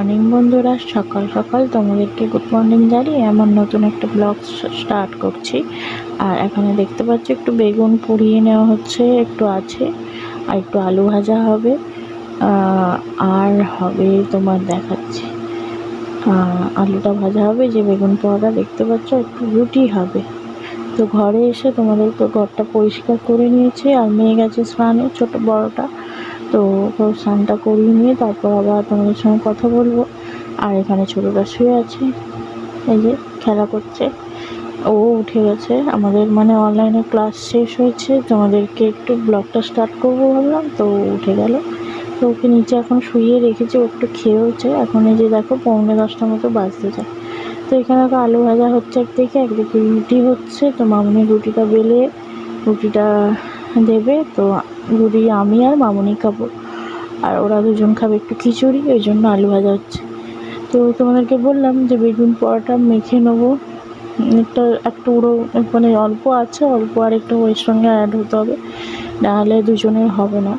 Morning বন্ধুরা, সকাল সকাল তোমাদেরকে গুড মর্নিং জানিয়ে এমন নতুন একটা ব্লগ স্টার্ট করছি। আর এখানে দেখতে পাচ্ছ একটু বেগুন পুড়িয়ে নেওয়া হচ্ছে, একটু আছে, আর একটু আলু ভাজা হবে আর হবে তোমার দেখাচ্ছি আলুটা ভাজা হবে, যে বেগুন পোড়াটা দেখতে পাচ্ছ, একটু রুটি হবে। তো ঘরে এসে তোমাদের তো ঘরটা পরিষ্কার করে নিয়েছি, আর মেয়ে গেছে স্নানে, ছোট বড়টা। তো স্নানটা করিয়ে নিয়ে তারপর আবার তোমাদের সঙ্গে কথা বলব। আর এখানে ছোটোটা শুয়ে আছে, এই যে খেলা করছে। ও উঠে গেছে। আমাদের মানে অনলাইনে ক্লাস শেষ হয়েছে। তোমাদেরকে একটু ব্লগটা স্টার্ট করব ভাবলাম, তো উঠে গেল। তো ওকে নিচে এখন শুয়ে রেখেছি, ও একটু খেয়েওছে। এখন এই যে দেখো পৌনে দশটার মতো বাজতে যায়। তো এখানে তো আলু ভাজা হচ্ছে একদিকে একদিকে রুটি হচ্ছে। তো মামনি রুটিটা বেলে, রুটিটা দেবে, তো রুটি আমি আর মামনি খাব। আর ওরা দুজন খাবে একটু খিচুড়ি, ওই জন্য আলু ভাজা হচ্ছে। তো তোমাদেরকে বললাম যে বেগুন পোড়াটা মেখে নেব। একটা, একটু উড়ো মানে অল্প আছে, অল্প আর একটু ওই সঙ্গে অ্যাড হতে হবে। নাহলে দুজনের হবে না।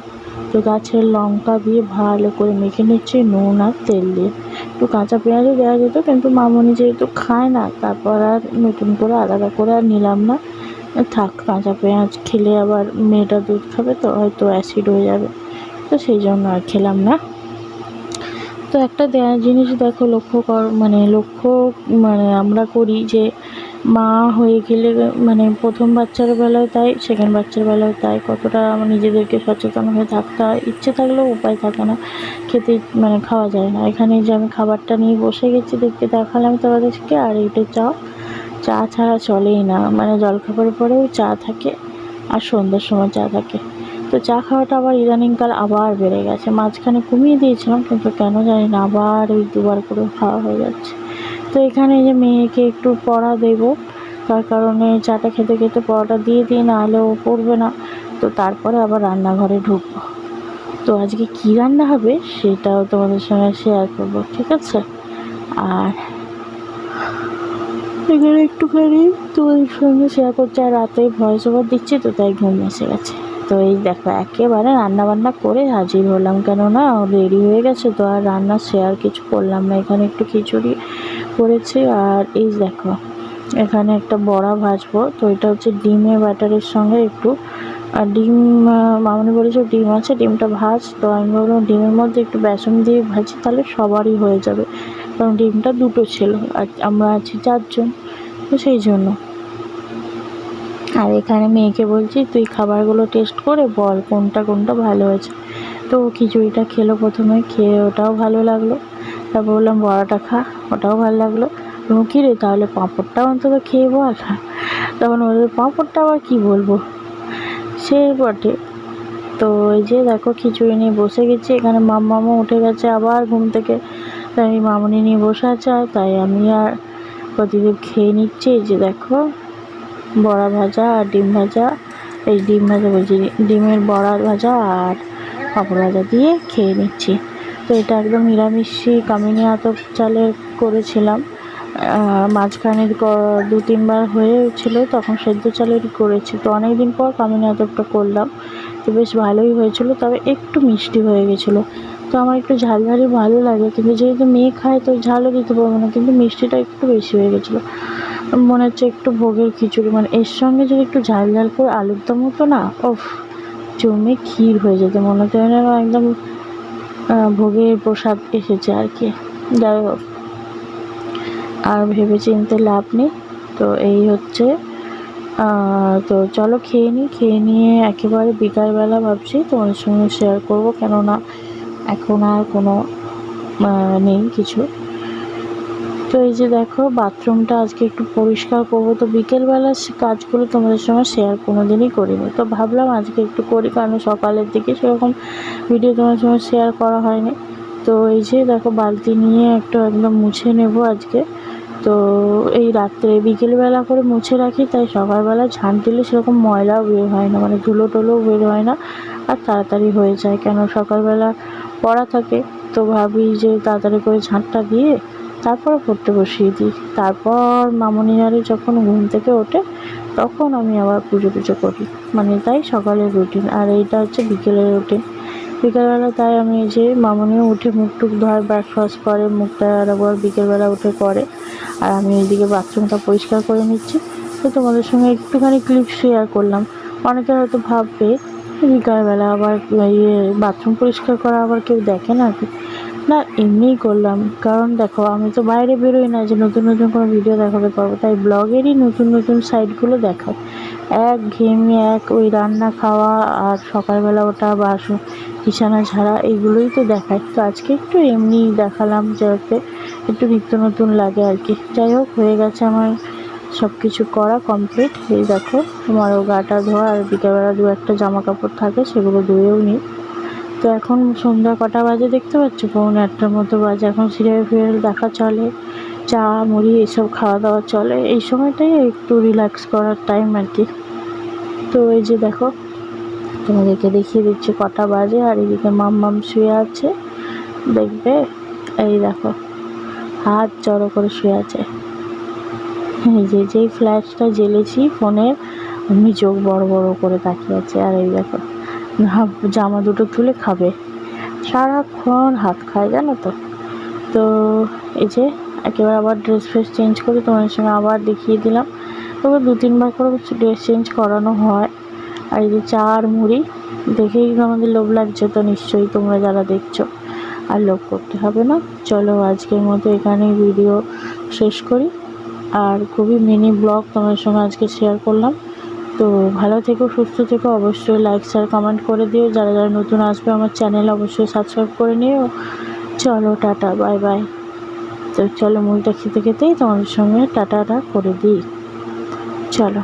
তো গাছের লঙ্কা দিয়ে ভালো করে মেখে নিচ্ছি, নুন আর তেল দিয়ে। একটু কাঁচা পেঁয়াজও দেওয়া যেত, কিন্তু মামনি যেহেতু খায় না, তারপর আর নতুন করে আলাদা করে আর নিলাম না। থাক কাঁচা পেঁয়াজ খেলে আবার মেয়েটা দুধ খাবে তো, হয়তো অ্যাসিড হয়ে যাবে। তো সেই জন্য আর খেলাম না। তো একটা জিনিস দেখো লক্ষ্য কর মানে লক্ষ্য মানে আমরা করি যে মা হয়ে গেলে মানে প্রথম বাচ্চার বেলায় তাই সেকেন্ড বাচ্চার বেলায় তাই, কতটা আমার নিজেদেরকে সচেতন হয়ে থাকতে হয়। ইচ্ছে থাকলেও উপায় থাকে না, খেতে মানে খাওয়া যায় না। এখানে যে আমি খাবারটা নিয়ে বসে গেছি, দেখতে দেখালাম তোমাদেরকে, আর এইটা চা চা ছাড়া চলেই না। মানে জলখাবারের পরেও চা থাকে আর সন্ধ্যার সময় চা থাকে। তো চা খাওয়াটা আবার ইদানিংকাল আবার বেড়ে গেছে। মাঝখানে কমিয়ে দিয়েছিলাম, কিন্তু কেন জানি না, আবার ওই দুবার করে খাওয়া হয়ে যাচ্ছে। তো এখানে যে মেয়েকে একটু পড়া দেবো, তার কারণে চাটা খেতে খেতে পড়াটা দিয়ে দিই না হলে ও পড়বে না। তো তারপরে আবার রান্নাঘরে ঢুকবো। তো আজকে কী রান্না হবে সেটাও তোমাদের সঙ্গে শেয়ার করব, ঠিক আছে? আর এখানে একটুখানি তোমাদের সঙ্গে শেয়ার করছি, আর রাতে ভয়েস ওভার দিচ্ছি তো, তাই ঘুম এসে গেছে। তো এই দেখো, একেবারে রান্না বান্না করে হাজির হলাম, কেননা রেডি হয়ে গেছে, তো আর রান্না শেয়ার কিছু করলাম না। এখানে একটু খিচুড়ি করেছি, আর এই দেখো, এখানে একটা বড়া ভাজবো। তো এটা হচ্ছে ডিমের ব্যাটারের সঙ্গে একটু, আর ডিম মামনি বলেছে ডিম আছে, ডিমটা ভাজ। তো আমি বললাম ডিমের মধ্যে একটু বেসন দিয়ে ভাজি, তাহলে সবারই হয়ে যাবে। কারণ ডিমটা দুটো ছিল আর আমরা আছি চারজন, তো সেই জন্য। আর এখানে মেয়েকে বলছি, তুই খাবারগুলো টেস্ট করে বল কোনটা কোনটা ভালো হয়েছে। তো খিচুড়িটা খেলো প্রথমে, খেয়ে ওটাও ভালো লাগল। তারপর বললাম, বড়াটা খা, ওটাও ভালো লাগল। এবং কী রে, তাহলে পাঁপড়টাও অন্তত খেয়ে বল। তখন বলবে পাঁপড়টা আবার কী বলব? সে বটে। তো এই যে দেখো, খিচুড়ি নিয়ে বসে গেছি, এখানে মাম্মামও উঠে গেছে আবার ঘুম থেকে। তাই আমি মামনি নিয়ে বসে আছে তাই আমি আর প্রতিদিন খেয়ে নিচ্ছি, এই যে দেখো, বড়া ভাজা আর ডিম ভাজা। এই ডিম ভাজা বলছি, ডিমের বড়া ভাজা আর পাঁপড় ভাজা দিয়ে খেয়ে নিচ্ছি। তো এটা একদম নিরামিষই, কামিনী আতপ চালের করেছিলাম। মাঝখানে দু, তিনবার হয়েছিল, তখন সেদ্ধ চালেরই করেছি। তো অনেক দিন পর কামিনী আতপটা করলাম। তো বেশ ভালোই হয়েছিল, তবে একটু মিষ্টি হয়ে গেছিল। তো আমার একটু ঝাল ঝালই ভালো লাগে। কিন্তু যেহেতু মেয়ে খায়, তো ঝালও দিতে পারব না। কিন্তু মিষ্টিটা একটু বেশি হয়ে গেছিল। মনে হচ্ছে একটু ভোগের খিচুড়ি। মানে এর সঙ্গে যদি একটু ঝাল ঝাল করে আলুর দম হতো না ওফ জমে ক্ষীর হয়ে যেত। মনে হতো একদম ভোগের প্রসাদ এসেছে আর কি। যাই হোক, আর ভেবে চিনতে লাভ নেই। তো এই হচ্ছে তো চলো খেয়ে নিই খেয়ে নিয়ে একেবারে বিকালবেলা ভাবছি তোমার সঙ্গে শেয়ার করব। কেননা এখন আর কোনো নেই কিছু। তো এই যে দেখো, বাথরুমটা আজকে একটু পরিষ্কার করব। তো বিকেলবেলা কাজগুলো তোমাদের সঙ্গে শেয়ার কোনো দিনই করিনি। তো ভাবলাম আজকে একটু করি, কারণ সকালের দিকে সেরকম ভিডিও তোমাদের সঙ্গে শেয়ার করা হয়নি। তো এই যে দেখো, বালতি নিয়ে একটু একদম মুছে নেব আজকে। তো এই রাত্রে বিকেলবেলা করে মুছে রাখি, তাই সকালবেলা ঝাঁট দিলে সেরকম ময়লাও বের হয় না মানে ধুলো টুলোও বের হয় না, আর তাড়াতাড়ি হয়ে যায়। কেন সকালবেলা পড়া থাকে, তো ভাবি যে তাড়াতাড়ি করে ঝাঁটটা দিয়ে তারপর পড়তে বসিয়ে দিই। তারপর মামনি আরে যখন ঘুম থেকে ওঠে, তখন আমি আবার পুজো টুজো করি। মানে তাই সকালের রুটিন আর এইটা হচ্ছে বিকেলের রুটিন বিকেলবেলা তাই আমি যে মামনিও উঠে মুখ টুক ধোয় ব্রেকফাস্ট করে, মুখটা আবার বিকেলবেলা উঠে করে। আর আমি এইদিকে বাথরুমটা পরিষ্কার করে নিচ্ছি। তো তোমাদের সঙ্গে একটুখানি ক্লিপ শেয়ার করলাম। অনেকে হয়তো ভাববে বিকালবেলা আবার ইয়ে বাথরুম পরিষ্কার করা আবার কেউ দেখে না না, এমনিই করলাম। কারণ দেখো, আমি তো বাইরে বেরোই না যে নতুন নতুন কোনো ভিডিও দেখাতে পারব। তাই ব্লগেরই নতুন নতুন সাইটগুলো দেখায় এক ঘেমে এক ওই রান্না, খাওয়া আর সকালবেলা ওটা বাসন, বিছানা, ঝাড়া এগুলোই তো দেখায় তো আজকে একটু এমনি দেখালাম যাতে একটু নিত্য নতুন লাগে আর কি। যাই হোক, হয়ে গেছে আমার সব কিছু করা কমপ্লিট এই দেখো আমারও গাটা ধোয়া আর বিকেলবেলা দু একটা জামা কাপড় থাকে, সেগুলো ধুয়েও নিই তো এখন সন্ধ্যা কটা বাজে দেখতে পাচ্ছ? পৌনে আটটার মতো বাজে। এখন সিরিয়াল ফিরিয়াল দেখা চলে, চা, মুড়ি এসব খাওয়া দাওয়া চলে। এই সময়টাই একটু রিল্যাক্স করার টাইম আর কি। তো এই যে দেখো, তোমাদেরকে দেখিয়ে দিচ্ছি কটা বাজে আর এদিকে মাম মাম শুয়ে আছে। দেখবে? এই দেখো, হাত জড়ো করে শুয়ে আছে। এই যে যেই ফ্ল্যাশটা জ্বেলেছি ফোনের অমনি চোখ বড় বড় করে তাকিয়ে আছে। আর এই দেখো জামা দুটো তুলে খাবে। সারাক্ষণ হাত খায়, জানো তো? তো এই যে, একেবারে আবার ড্রেস ফ্রেস চেঞ্জ করে তোমাদের সঙ্গে আবার দেখিয়ে দিলাম। তবে দু তিনবার করে ড্রেস চেঞ্জ করানো হয়। আর এই যে চা আর মুড়ি, দেখেই আমাদের লোভ লাগছে তো নিশ্চয়ই তোমরা যারা দেখছ। আর লোভ করতে হবে না। চলো আজকের মতো এখানেই ভিডিও শেষ করি। আর খুবই মিনি ব্লগ তোমার সঙ্গে আজকে শেয়ার করলাম। তো ভালো থেকো, সুস্থ থেকো, অবশ্যই লাইক শেয়ার কমেন্ট করে দিও। যারা যারা নতুন আসবে আমার চ্যানেল অবশ্যই সাবস্ক্রাইব করে নিও। চলো, টাটা বাই বাই তো চলো মুড়িটা খেতে খেতেই তোমাদের সঙ্গে টাটাটা করে দিই। চলো।